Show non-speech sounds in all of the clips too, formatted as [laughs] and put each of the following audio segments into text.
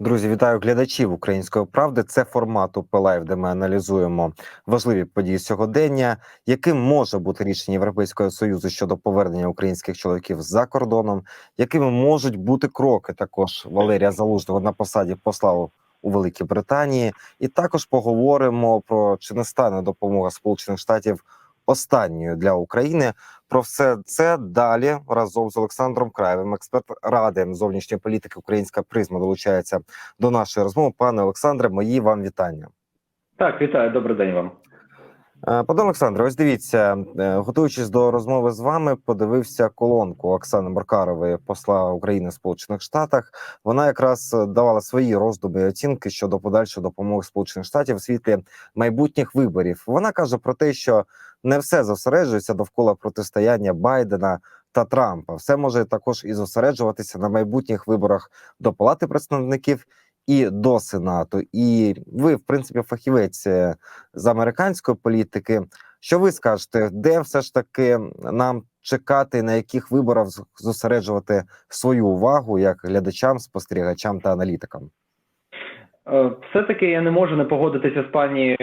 Друзі, вітаю глядачів української правди. Це формат УПЛайв, де ми аналізуємо важливі події сьогодення, яким може бути рішення Європейського союзу щодо повернення українських чоловіків за кордоном, якими можуть бути кроки також Валерія Залужного на посаді посла у Великій Британії, і також поговоримо про чи не стане допомога Сполучених Штатів останньою для України. Про все це далі разом з Олександром Краєвим, експерт ради зовнішньої політики Українська призма долучається до нашої розмови. Пане Олександре, мої вам вітання. Так, вітаю, добрий день вам. Е, Пане Олександре, ось дивіться, е, готуючись до розмови з вами, подивився колонку Оксани Маркарової, посла України в Сполучених Штатах. Вона якраз давала свої роздуми і оцінки щодо подальшої допомоги Сполучених Штатів у світлі майбутніх виборів. Вона каже про те, що не все зосереджується довкола протистояння Байдена та Трампа. Все може також і зосереджуватися на майбутніх виборах до Палати представників і до Сенату. І ви, в принципі, фахівець е, з американської політики. Що ви скажете, де все ж таки нам чекати, на яких виборах зосереджувати свою увагу як глядачам, спостерігачам та аналітикам? Е, Все-таки я не можу не погодитися з пані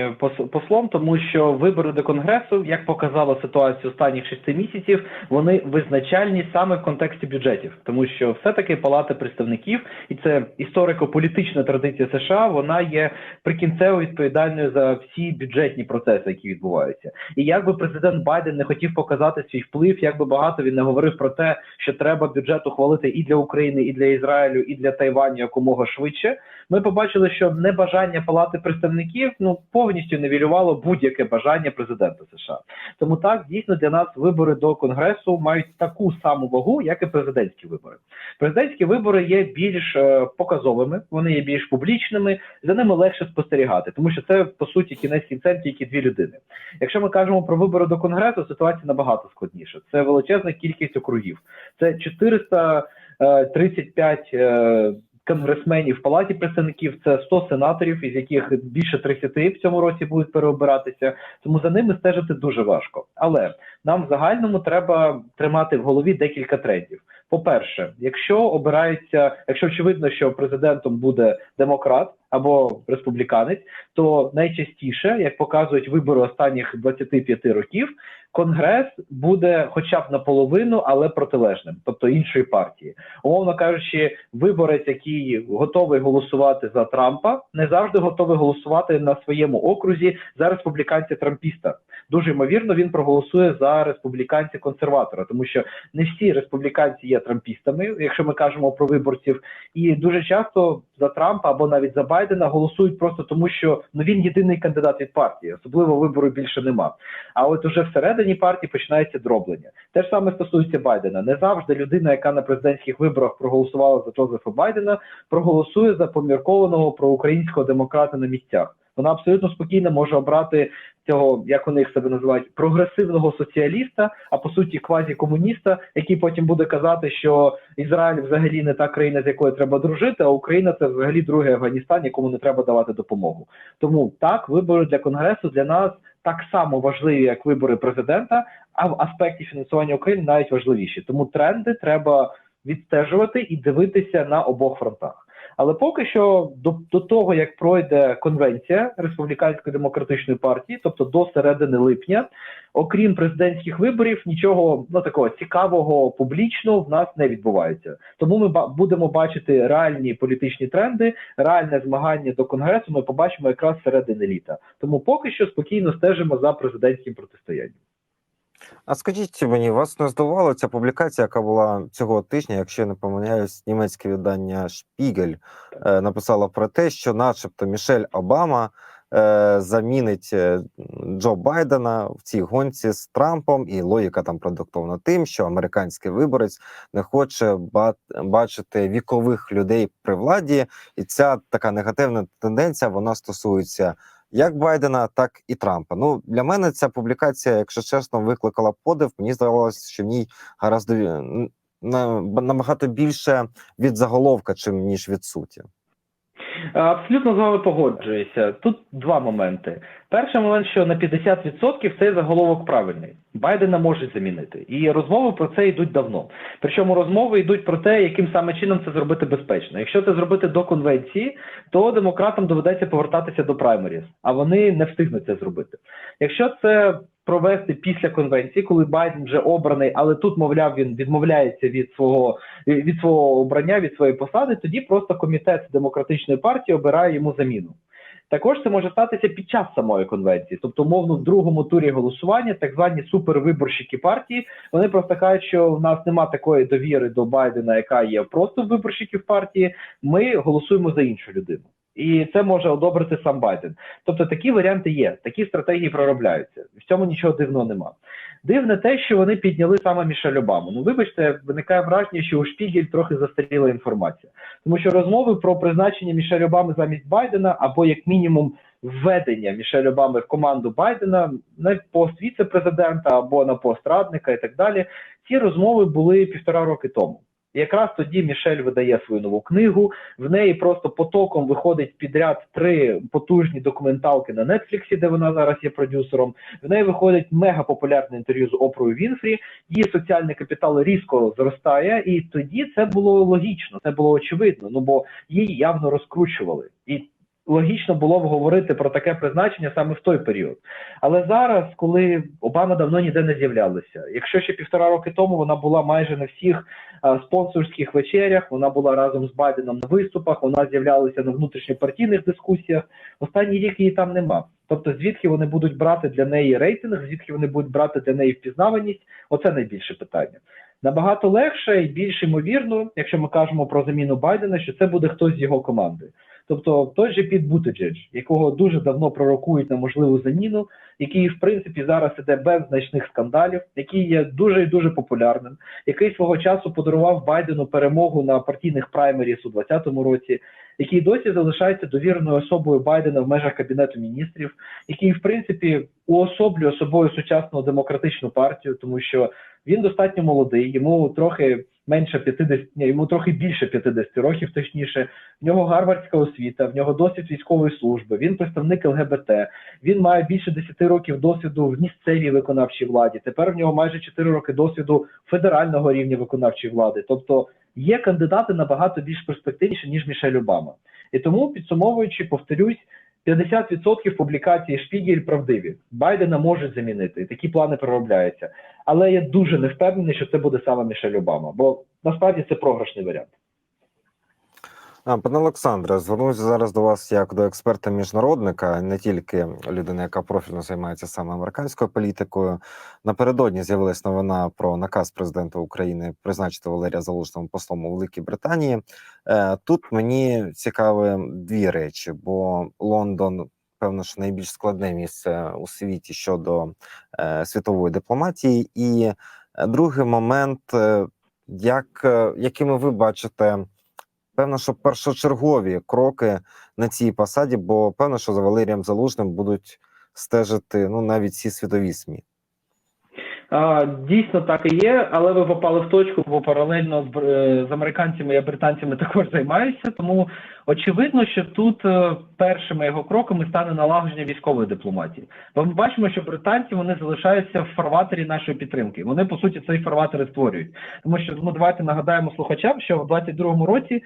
послом, тому що вибори до конгресу, як показала ситуація останніх шести місяців, вони визначальні саме в контексті бюджетів, тому що все-таки Палата представників, і це історико-політична традиція США, вона є прикінцево відповідальною за всі бюджетні процеси, які відбуваються. І як би президент Байден не хотів показати свій вплив, як би багато він не говорив про те, що треба бюджет ухвалити і для України, і для Ізраїлю, і для Тайваню якомога швидше. Ми побачили, що небажання Палати представників ну повністю невілювало будь-яке бажання президента США. Тому так дійсно для нас вибори до конгресу мають таку саму вагу, як і президентські вибори. Президентські вибори є більш е, показовими, вони є більш публічними, за ними легше спостерігати, тому що це по суті кінець кінцем тільки дві людини. Якщо ми кажемо про вибори до конгресу, ситуація набагато складніша. Це величезна кількість округів. Це 435 е, конгресменів в палаті представників, це 100 сенаторів, із яких більше 30 в цьому році будуть переобиратися. Тому за ними стежити дуже важко. Але нам в загальному треба тримати в голові декілька трендів. По-перше, якщо обирається, якщо очевидно, що президентом буде демократ або республіканець, то найчастіше, як показують вибори останніх 25 років, конгрес буде хоча б наполовину, але протилежним, тобто іншої партії. Умовно кажучи, виборець, який готовий голосувати за Трампа, не завжди готовий голосувати на своєму окрузі за республіканця Трампіста. Дуже ймовірно, він проголосує за республіканця консерватора, тому що не всі республіканці є трампістами, якщо ми кажемо про виборців, і дуже часто за Трампа або навіть за Байдена голосують просто тому, що ну він єдиний кандидат від партії, особливо вибору більше нема. А от уже всередині партії починається дроблення. Те ж саме стосується Байдена. Не завжди людина, яка на президентських виборах проголосувала за Джозефа Байдена, проголосує за поміркованого проукраїнського демократа на місцях. Вона абсолютно спокійно може обрати цього, як у них себе називають, прогресивного соціаліста, а по суті квазікомуніста, який потім буде казати, що Ізраїль взагалі не та країна, з якою треба дружити, а Україна це взагалі другий Афганістан, якому не треба давати допомогу. Тому так вибори для конгресу для нас так само важливі, як вибори президента, а в аспекті фінансування України навіть важливіші. Тому тренди треба відстежувати і дивитися на обох фронтах. Але поки що до, до того, як пройде конвенція республіканської демократичної партії, тобто до середини липня, окрім президентських виборів, нічого ну такого цікавого публічного в нас не відбувається. Тому ми ба- будемо бачити реальні політичні тренди, реальне змагання до конгресу. Ми побачимо якраз середини літа. Тому поки що спокійно стежимо за президентським протистоянням. А скажіть мені, вас не здивувала ця публікація, яка була цього тижня, якщо я не помиляюсь, німецьке видання Шпігель е, написало про те, що, начебто, Мішель Обама е, замінить е, Джо Байдена в цій гонці з Трампом, і логіка там продиктована тим, що американський виборець не хоче бачити вікових людей при владі, і ця така негативна тенденція вона стосується як Байдена, так і Трампа. Ну для мене ця публікація, якщо чесно, викликала подив. Мені здавалося, що в ній гаразд на, набагато більше від заголовка, чим ніж від суті. Абсолютно з вами погоджуюся. Тут два моменти. Перший момент, що на 50% цей заголовок правильний. Байдена можуть замінити. І розмови про це йдуть давно. Причому розмови йдуть про те, яким саме чином це зробити безпечно. Якщо це зробити до конвенції, то демократам доведеться повертатися до праймеріс, а вони не встигнуть це зробити. Якщо це провести після конвенції, коли Байден вже обраний, але тут, мовляв, він відмовляється від свого від свого обрання, від своєї посади, тоді просто комітет демократичної партії обирає йому заміну. Також це може статися під час самої конвенції, тобто, мовно, в другому турі голосування, так звані супервиборщики партії, вони просто кажуть, що в нас немає такої довіри до Байдена, яка є просто в виборщиків партії. Ми голосуємо за іншу людину. І це може одобрити сам Байден. Тобто такі варіанти є, такі стратегії проробляються. В цьому нічого дивного нема. Дивне те, що вони підняли саме Мішель Обаму. Ну, вибачте, виникає враження, що у Шпігель трохи застаріла інформація, тому що розмови про призначення Мішель Обами замість Байдена або як мінімум введення Мішель Обами в команду Байдена на пост віце-президента або на пост радника і так далі. Ці розмови були півтора роки тому. І якраз тоді Мішель видає свою нову книгу. В неї просто потоком виходить підряд три потужні документалки на Нетфліксі, де вона зараз є продюсером. В неї виходить мега популярне інтерв'ю з Опрою Вінфрі. Її соціальний капітал різко зростає, і тоді це було логічно, це було очевидно. Ну бо її явно розкручували і. Логічно було б говорити про таке призначення саме в той період. Але зараз, коли Обама давно ніде не з'являлася, якщо ще півтора роки тому вона була майже на всіх а, спонсорських вечерях, вона була разом з Байденом на виступах, вона з'являлася на внутрішньопартійних дискусіях. Останній рік її там нема. Тобто, звідки вони будуть брати для неї рейтинг, звідки вони будуть брати для неї впізнаваність? Оце найбільше питання. Набагато легше і більш ймовірно, якщо ми кажемо про заміну Байдена, що це буде хтось з його команди. Тобто той же Піт Бутиджедж, якого дуже давно пророкують на можливу заміну, який в принципі зараз іде без значних скандалів, який є дуже і дуже популярним, який свого часу подарував Байдену перемогу на партійних праймеріс у 2020 році, який досі залишається довіреною особою Байдена в межах кабінету міністрів, який в принципі уособлює собою сучасну демократичну партію, тому що він достатньо молодий, йому трохи менше 50, ні, йому трохи більше 50 років, точніше. В нього гарвардська освіта, в нього досвід військової служби. Він представник ЛГБТ. Він має більше 10 років досвіду в місцевій виконавчій владі. Тепер в нього майже 4 роки досвіду федерального рівня виконавчої влади. Тобто є кандидати набагато більш перспективніші ніж Мішель Обама. І тому підсумовуючи, повторюсь. 50% публікацій Шпігель правдиві. Байдена можуть замінити, такі плани проробляються. Але я дуже не впевнений, що це буде саме Мішель Обама, бо насправді це програшний варіант. Пане Олександре, звернуся зараз до вас як до експерта-міжнародника, не тільки людини, яка профільно займається саме американською політикою. Напередодні з'явилась новина про наказ президента України призначити Валерія Залужного послом у Великій Британії. Е, Тут мені цікаві дві речі, бо Лондон. Певно, що найбільш складне місце у світі щодо е, світової дипломатії, і е, другий момент, е, як якими ви бачите певно, що першочергові кроки на цій посаді, бо певно, що за Валерієм Залужним будуть стежити ну навіть всі світові СМІ. Дійсно так і є, але ви попали в точку, бо паралельно з, е, з американцями я британцями [laughs] також займаюся. Тому очевидно, що тут е, першими його кроками стане налагодження військової дипломатії. Бо ми бачимо, що британці вони залишаються в фарватері нашої підтримки. Вони по суті цей фарватер створюють. Тому що ну давайте нагадаємо слухачам, що в 22-му році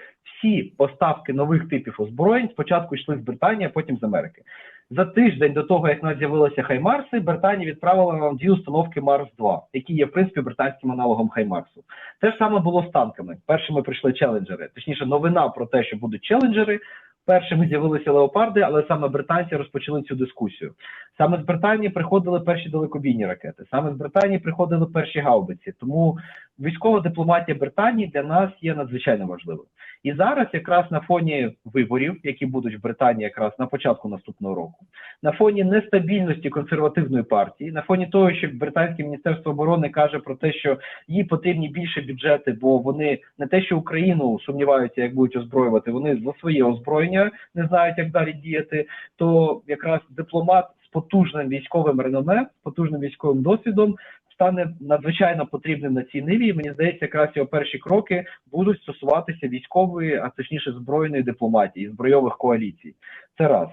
всі поставки нових типів озброєнь спочатку йшли з Британії, а потім з Америки. За тиждень до того, як нас з'явилися Хаймарси, Британія відправила нам дві установки Марс 2 які є в принципі британським аналогом Хаймарсу. Те ж саме було з танками. Першими прийшли челенджери. Точніше, новина про те, що будуть челенджери. Першими з'явилися леопарди, але саме британці розпочали цю дискусію. Саме з Британії приходили перші далекобійні ракети, саме з Британії приходили перші гаубиці. Тому військова дипломатія Британії для нас є надзвичайно важливою. І зараз, якраз на фоні виборів, які будуть в Британії якраз на початку наступного року, на фоні нестабільності консервативної партії, на фоні того, що британське міністерство оборони каже про те, що їй потрібні більше бюджети, бо вони не те, що Україну сумніваються, як будуть озброювати, вони за своє озброєння не знають, як далі діяти. То якраз дипломат з потужним військовим реноме, потужним військовим досвідом стане надзвичайно потрібним на цій ниві. І мені здається, якраз його перші кроки будуть стосуватися військової, а точніше збройної дипломатії, збройових коаліцій. Це раз.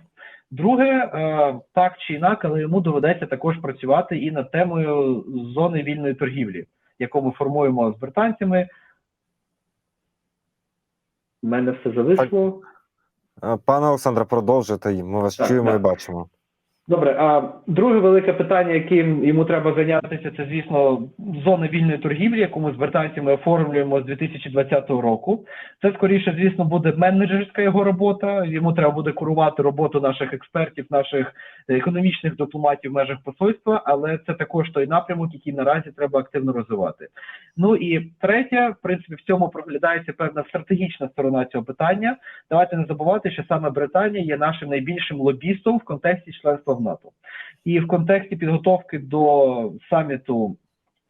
Друге, е, так чи інакше, але йому доведеться також працювати і над темою зони вільної торгівлі, яку ми формуємо з британцями. У мене все зависло. Пане Олександре, продовжуйте. Ми вас Так, чуємо так. і бачимо. Добре, а друге велике питання, яким йому треба зайнятися, це звісно зона вільної торгівлі, яку ми з британцями оформлюємо з 2020 року. Це скоріше, звісно, буде менеджерська його робота. Йому треба буде курувати роботу наших експертів, наших економічних дипломатів в межах посольства, але це також той напрямок, який наразі треба активно розвивати. Ну і третє, в принципі, в цьому проглядається певна стратегічна сторона цього питання. Давайте не забувати, що саме Британія є нашим найбільшим лобістом в контексті членства в НАТО. І в контексті підготовки до саміту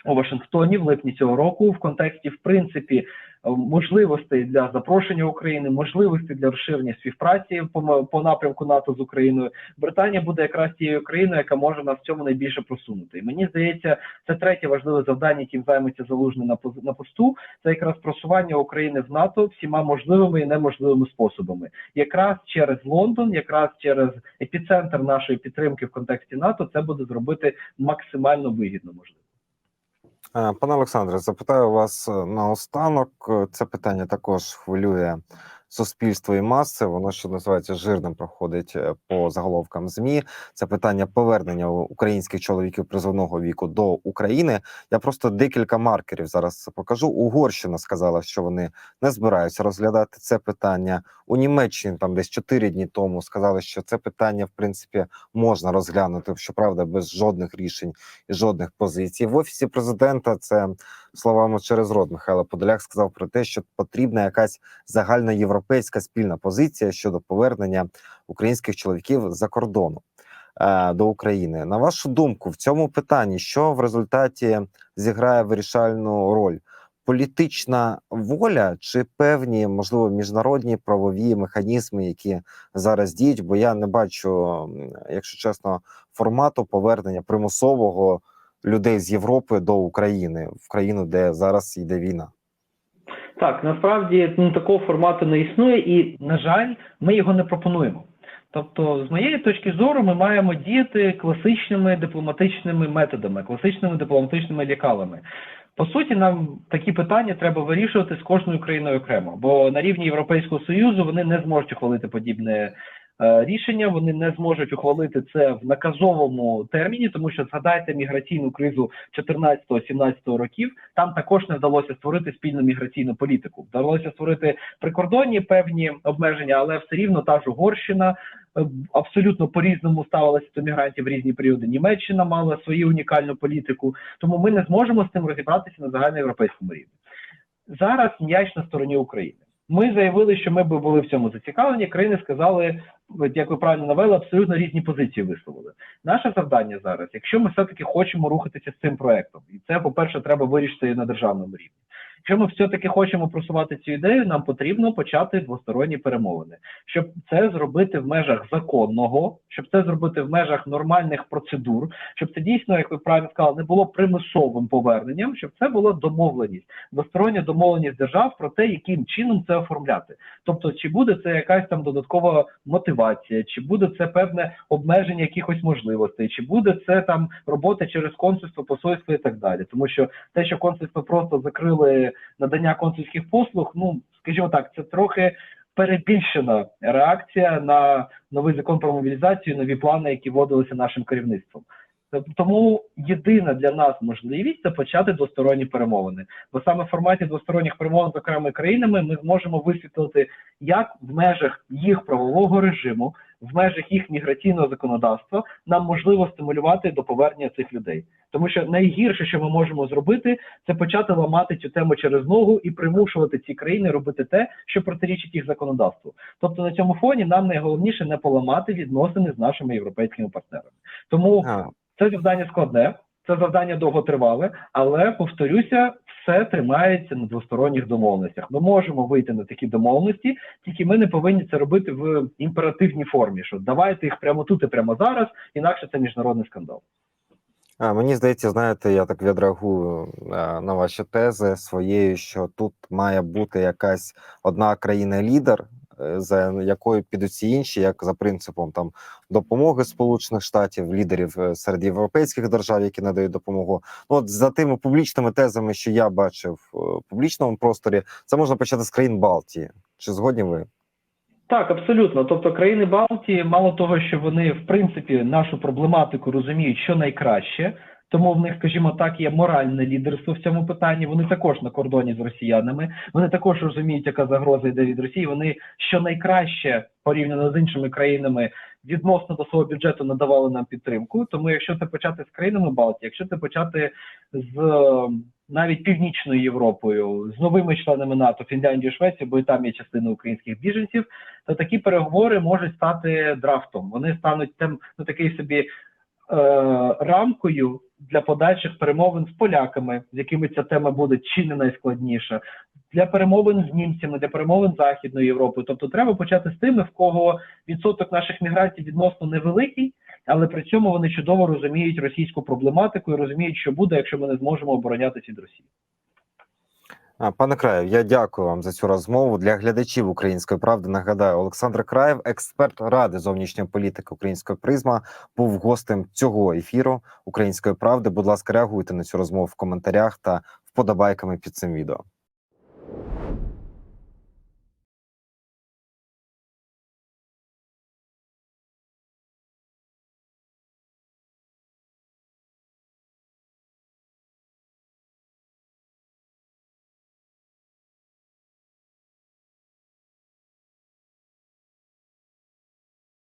у Вашингтоні в липні цього року, в контексті, в принципі, можливостей для запрошення України, можливостей для розширення співпраці по, по напрямку НАТО з Україною, Британія буде якраз тією країною, яка може нас в цьому найбільше просунути. І мені здається, це третє важливе завдання, яким займеться залужний на на посту. Це якраз просування України в НАТО всіма можливими і неможливими способами, якраз через Лондон, якраз через епіцентр нашої підтримки в контексті НАТО, це буде зробити максимально вигідно можливо. Е, Пане Олександре, запитаю вас е, наостанок. Е, Це питання також хвилює суспільство і маси. Воно що називається жирним проходить е, по заголовкам змі. Це питання повернення українських чоловіків призовного віку до України. Я просто декілька маркерів зараз покажу. Угорщина сказала, що вони не збираються розглядати це питання. У Німеччині там десь 4 дні тому сказали, що це питання в принципі можна розглянути, щоправда, без жодних рішень і жодних позицій. В офісі президента це словами через рот Михайло Подоляк сказав про те, що потрібна якась загальноєвропейська спільна позиція щодо повернення українських чоловіків за кордону е, до України. На вашу думку, в цьому питанні що в результаті зіграє вирішальну роль? Політична воля чи певні, можливо, міжнародні правові механізми, які зараз діють? Бо я не бачу, якщо чесно, формату повернення примусового людей з Європи до України в країну, де зараз йде війна. Так, насправді ну, такого формату не існує, і, на жаль, ми його не пропонуємо. Тобто, з моєї точки зору, ми маємо діяти класичними дипломатичними методами, класичними дипломатичними лікалами. По суті, нам такі питання треба вирішувати з кожною країною окремо, бо на рівні Європейського союзу вони не зможуть ухвалити подібне рішення. Вони не зможуть ухвалити це в наказовому терміні, тому що згадайте міграційну кризу 14-17 років. Там також не вдалося створити спільну міграційну політику. Вдалося створити прикордонні певні обмеження, але все рівно та ж Угорщина е, абсолютно по-різному ставилася до мігрантів в різні періоди. Німеччина мала свою унікальну політику, тому ми не зможемо з цим розібратися на загальноєвропейському рівні. Зараз м'яч на стороні України. Ми заявили, що ми би були в цьому зацікавлені. Країни сказали, як ви правильно навели, абсолютно різні позиції висловили. Наше завдання зараз, якщо ми все-таки хочемо рухатися з цим проектом, і це, по-перше, треба вирішити на державному рівні. Якщо ми все-таки хочемо просувати цю ідею, нам потрібно почати двосторонні перемовини, щоб це зробити в межах законного, щоб це зробити в межах нормальних процедур, щоб це дійсно, як ви правильно сказали, не було примусовим поверненням, щоб це була домовленість, двостороння домовленість держав про те, яким чином це оформляти. Тобто, чи буде це якась там додаткова мотивація, чи буде це певне обмеження якихось можливостей, чи буде це там робота через консульство, посольство і так далі. Тому що те, що консульство просто закрили надання консульських послуг, ну скажімо так, це трохи перебільшена реакція на новий закон про мобілізацію, нові плани, які вводилися нашим керівництвом. Тому єдина для нас можливість це почати двосторонні перемовини. Бо саме в форматі двосторонніх перемовин з окремими країнами ми зможемо висвітлити, як в межах їх правового режиму, в межах їх міграційного законодавства нам можливо стимулювати до повернення цих людей. Тому що найгірше, що ми можемо зробити, це почати ламати цю тему через ногу і примушувати ці країни робити те, що протирічить їх законодавству. Тобто на цьому фоні нам найголовніше не поламати відносини з нашими європейськими партнерами. Тому А, це завдання складне, це завдання довготривале, але повторюся, все тримається на двосторонніх домовленостях. Ми можемо вийти на такі домовленості, тільки ми не повинні це робити в імперативній формі. Що давайте їх прямо тут і прямо зараз, інакше це міжнародний скандал. А, мені здається, знаєте, я так відреагую е, на ваші тези своєю, що тут має бути якась одна країна-лідер, е, за якою підуть всі інші, як за принципом там допомоги Сполучених Штатів, лідерів е, серед європейських держав, які надають допомогу. Ну от за тими публічними тезами, що я бачив е, в публічному просторі, це можна почати з країн Балтії. Чи згодні ви? Так, абсолютно. Тобто країни Балтії, мало того, що вони в принципі нашу проблематику розуміють, що найкраще. Тому в них, скажімо так, є моральне лідерство в цьому питанні. Вони також на кордоні з росіянами. Вони також розуміють, яка загроза йде від Росії. Вони що найкраще порівняно з іншими країнами відносно до свого бюджету надавали нам підтримку. Тому, якщо це почати з країнами Балтії, якщо це почати з навіть північною Європою, з новими членами НАТО, Фінляндією, Швецією, бо і там є частина українських біженців, то такі переговори можуть стати драфтом. Вони стануть тим, ну такий собі е, рамкою для подальших перемовин з поляками, з якими ця тема буде чи не найскладніша, для перемовин з німцями, для перемовин з Західною Європою. Тобто треба почати з тими, в кого відсоток наших мігрантів відносно невеликий, але при цьому вони чудово розуміють російську проблематику і розуміють, що буде, якщо ми не зможемо оборонятися від Росії. Пане Краєв, я дякую вам за цю розмову. Для глядачів української правди нагадаю, Олександр Краєв, експерт ради зовнішньої політики української призма, був гостем цього ефіру української правди. Будь ласка, реагуйте на цю розмову в коментарях та вподобайками під цим відео.